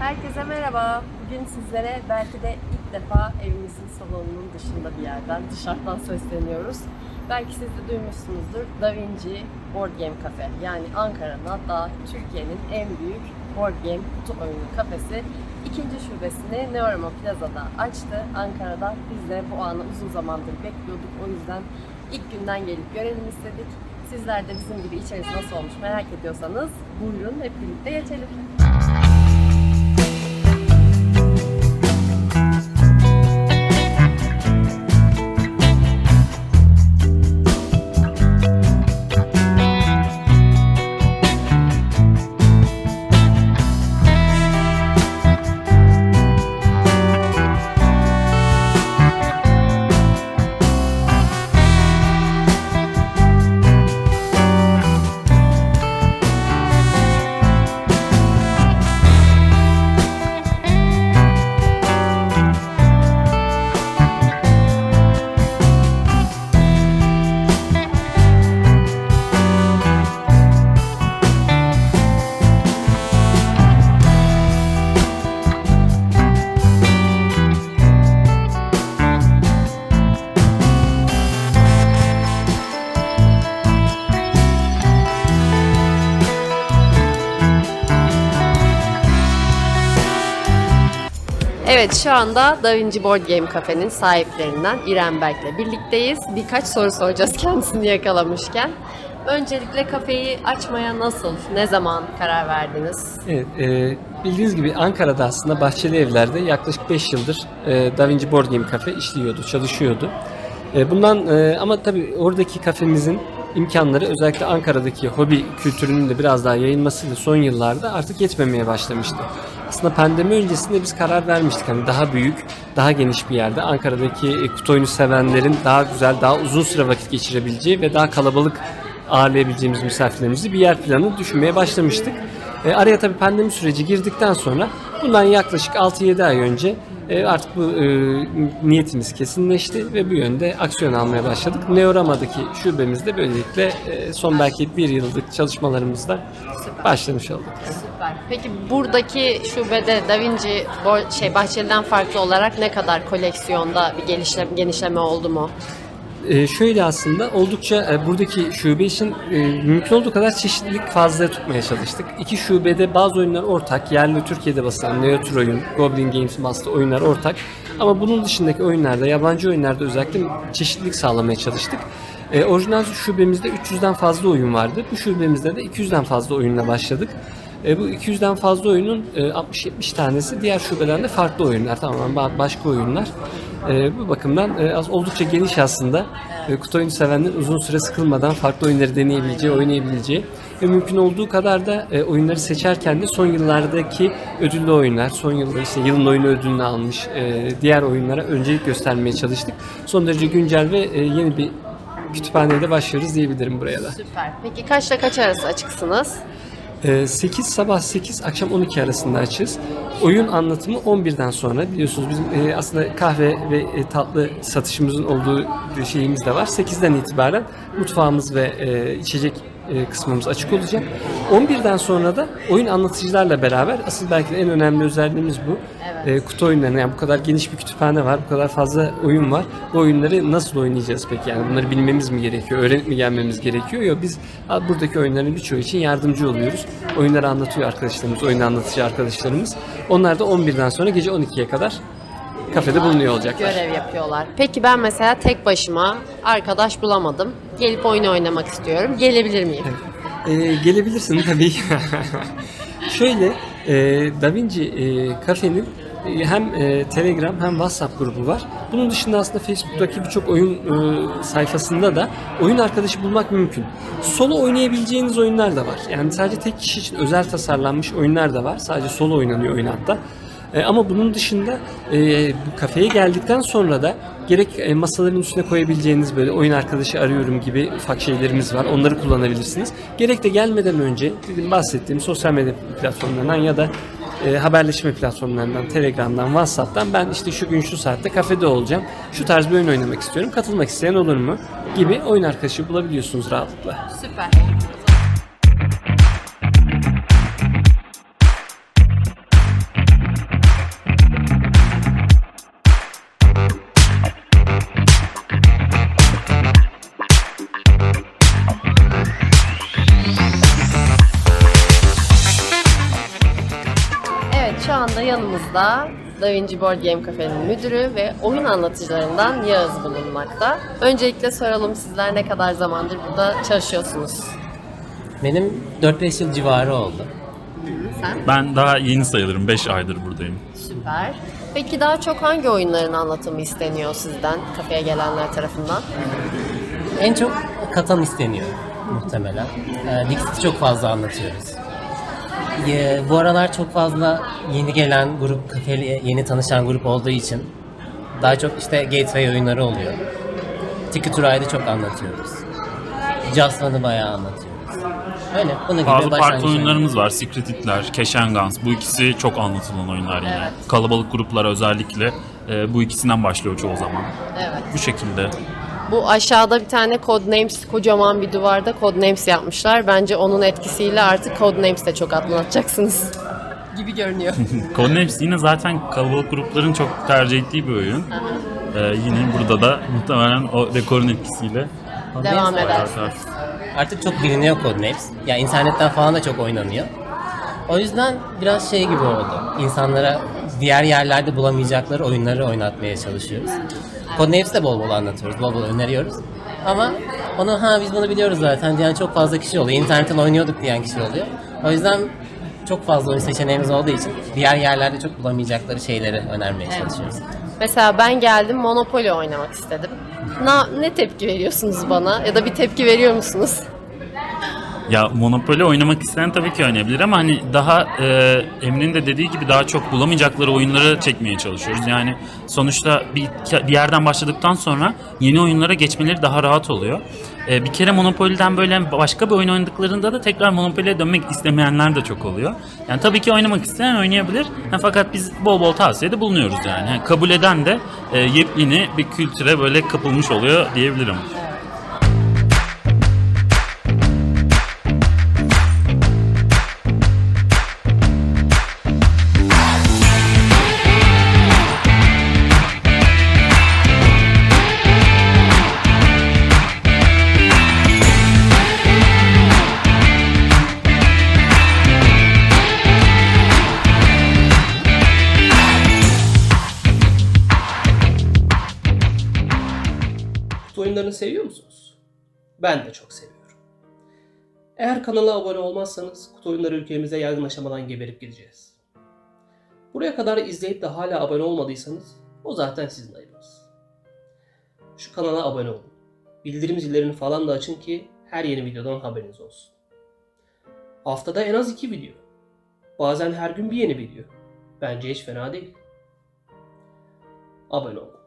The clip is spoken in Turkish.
Herkese merhaba. Bugün sizlere belki de ilk defa evimizin salonunun dışında bir yerden, dışarıdan sesleniyoruz. Belki siz de duymuşsunuzdur. Da Vinci Board Game Cafe. Yani Ankara'nın hatta Türkiye'nin en büyük board game kutu oyunu kafesi ikinci şubesini Neorama Plaza'da açtı Ankara'da. Biz de bu anı uzun zamandır bekliyorduk. O yüzden ilk günden gelip görelim istedik. Sizler de bizim gibi içerisi nasıl olmuş merak ediyorsanız buyurun hep birlikte geçelim. Evet şu anda Da Vinci Board Game Cafe'nin sahiplerinden İrem Berk'le birlikteyiz. Birkaç soru soracağız kendisini yakalamışken. Öncelikle kafeyi açmaya nasıl, ne zaman karar verdiniz? Evet, e, bildiğiniz gibi Ankara'da aslında Bahçeli Evler'de yaklaşık 5 yıldır e, Da Vinci Board Game Cafe işliyordu, çalışıyordu. E, bundan e, ama tabii oradaki kafemizin imkanları özellikle Ankara'daki hobi kültürünün de biraz daha yayılmasıyla son yıllarda artık yetmemeye başlamıştı. Aslında pandemi öncesinde biz karar vermiştik hani daha büyük, daha geniş bir yerde Ankara'daki e, kutu oyunu sevenlerin daha güzel, daha uzun süre vakit geçirebileceği ve daha kalabalık ağırlayabileceğimiz misafirlerimizi bir yer planı düşünmeye başlamıştık. E, araya tabii pandemi süreci girdikten sonra bundan yaklaşık 6-7 ay önce e, artık bu e, niyetimiz kesinleşti ve bu yönde aksiyon almaya başladık. Neorama'daki şubemizde böylelikle e, son belki bir yıllık çalışmalarımızda başlamış olduk. Süper. Peki buradaki şubede Da Vinci şey Bahçeli'den farklı olarak ne kadar koleksiyonda bir gelişleme, genişleme oldu mu? Ee, şöyle aslında oldukça e, buradaki şube için e, mümkün olduğu kadar çeşitlilik fazla tutmaya çalıştık. İki şubede bazı oyunlar ortak. Yerli Türkiye'de basılan Neotur oyun, Goblin Games Master oyunlar ortak. Ama bunun dışındaki oyunlarda, yabancı oyunlarda özellikle çeşitlilik sağlamaya çalıştık. E, orijinal şubemizde 300'den fazla oyun vardı. Bu şubemizde de 200'den fazla oyunla başladık. E, bu 200'den fazla oyunun e, 60-70 tanesi diğer şubelerde farklı oyunlar. Tamamen ba- başka oyunlar. E, bu bakımdan e, az- oldukça geniş aslında. E, kutu oyunu sevenlerin uzun süre sıkılmadan farklı oyunları deneyebileceği, oynayabileceği ve mümkün olduğu kadar da e, oyunları seçerken de son yıllardaki ödüllü oyunlar, son yılda işte yılın oyunu ödülünü almış e, diğer oyunlara öncelik göstermeye çalıştık. Son derece güncel ve e, yeni bir kütüphaneye de başlıyoruz diyebilirim buraya da. Süper. Peki kaçla kaç arası açıksınız? Ee, 8 sabah 8 akşam 12 arasında açız. Oyun anlatımı 11'den sonra biliyorsunuz bizim e, aslında kahve ve e, tatlı satışımızın olduğu şeyimiz de var. 8'den itibaren mutfağımız ve e, içecek kısmımız açık olacak. 11'den sonra da oyun anlatıcılarla beraber asıl belki de en önemli özelliğimiz bu. Evet. E, kutu oyunlarını yani bu kadar geniş bir kütüphane var, bu kadar fazla oyun var. Bu oyunları nasıl oynayacağız peki? Yani bunları bilmemiz mi gerekiyor, öğrenip mi gelmemiz gerekiyor? Yok biz buradaki oyunların birçoğu için yardımcı oluyoruz. Oyunları anlatıyor arkadaşlarımız, oyun anlatıcı arkadaşlarımız. Onlar da 11'den sonra gece 12'ye kadar kafede bulunuyor olacaklar. Görev yapıyorlar. Peki ben mesela tek başıma arkadaş bulamadım. Gelip oyun oynamak istiyorum. Gelebilir miyim? Ee, gelebilirsin tabii. Şöyle, e, Da Vinci e, kafenin e, hem e, Telegram hem WhatsApp grubu var. Bunun dışında aslında Facebook'taki birçok oyun e, sayfasında da oyun arkadaşı bulmak mümkün. Solo oynayabileceğiniz oyunlar da var. Yani sadece tek kişi için özel tasarlanmış oyunlar da var. Sadece solo oynanıyor oyun hatta. E, ama bunun dışında e, kafeye geldikten sonra da gerek e, masaların üstüne koyabileceğiniz böyle oyun arkadaşı arıyorum gibi ufak şeylerimiz var. Onları kullanabilirsiniz. Gerek de gelmeden önce dedim bahsettiğim sosyal medya platformlarından ya da e, haberleşme platformlarından, Telegram'dan, WhatsApp'tan ben işte şu gün şu saatte kafede olacağım. Şu tarz bir oyun oynamak istiyorum. Katılmak isteyen olur mu? Gibi oyun arkadaşı bulabiliyorsunuz rahatlıkla. Süper. Yanımızda Da Vinci Board Game Cafe'nin müdürü ve oyun anlatıcılarından Yağız bulunmakta. Öncelikle soralım sizler ne kadar zamandır burada çalışıyorsunuz? Benim 4-5 yıl civarı oldu. Sen? Ben daha yeni sayılırım. 5 aydır buradayım. Süper. Peki daha çok hangi oyunların anlatımı isteniyor sizden, kafeye gelenler tarafından? En çok Katan isteniyor muhtemelen. Ee, Dixit'i çok fazla anlatıyoruz. Ee, bu aralar çok fazla yeni gelen grup, kafeli yeni tanışan grup olduğu için daha çok işte gateway oyunları oluyor. Ticket to Ride'ı çok anlatıyoruz. Just One'ı bayağı anlatıyoruz. Öyle, bunun gibi Bazı parti oyunlarımız var. Secret Hitler, Cash and Guns. Bu ikisi çok anlatılan oyunlar yine. Evet. Kalabalık gruplar özellikle e, bu ikisinden başlıyor çoğu zaman. Evet. Bu şekilde. Bu aşağıda bir tane Codenames kocaman bir duvarda Codenames yapmışlar. Bence onun etkisiyle artık Codenames de çok anlatacaksınız gibi görünüyor. Codenames yine zaten kalabalık grupların çok tercih ettiği bir oyun. E, yine burada da muhtemelen o dekorun etkisiyle Devam eder. Artık çok biliniyor Codenames. Ya internetten falan da çok oynanıyor. O yüzden biraz şey gibi oldu. İnsanlara diğer yerlerde bulamayacakları oyunları oynatmaya çalışıyoruz. Codenames de bol bol anlatıyoruz, bol bol öneriyoruz. Ama onu ha biz bunu biliyoruz zaten diyen çok fazla kişi oluyor. İnternetten oynuyorduk diyen kişi oluyor. O yüzden çok fazla oyun seçeneğimiz olduğu için diğer yerlerde çok bulamayacakları şeyleri önermeye çalışıyoruz. Mesela ben geldim Monopoly oynamak istedim. Na, ne tepki veriyorsunuz bana? Ya da bir tepki veriyor musunuz? Ya Monopoly oynamak isteyen tabii ki oynayabilir ama hani daha e, Emre'nin de dediği gibi daha çok bulamayacakları oyunları çekmeye çalışıyoruz. Yani sonuçta bir, bir yerden başladıktan sonra yeni oyunlara geçmeleri daha rahat oluyor. E, bir kere Monopoly'den böyle başka bir oyun oynadıklarında da tekrar Monopoly'e dönmek istemeyenler de çok oluyor. Yani tabii ki oynamak isteyen oynayabilir. Ha, fakat biz bol bol tavsiyede bulunuyoruz yani. Ha, kabul eden de e, yepyeni bir kültüre böyle kapılmış oluyor diyebilirim. Oyunlarını seviyor musunuz? Ben de çok seviyorum. Eğer kanala abone olmazsanız kutu oyunları ülkemize yaygın aşamadan geberip gideceğiz. Buraya kadar izleyip de hala abone olmadıysanız o zaten sizin ayıbınız. Şu kanala abone olun. Bildirim zillerini falan da açın ki her yeni videodan haberiniz olsun. Haftada en az iki video. Bazen her gün bir yeni video. Bence hiç fena değil. Abone olun.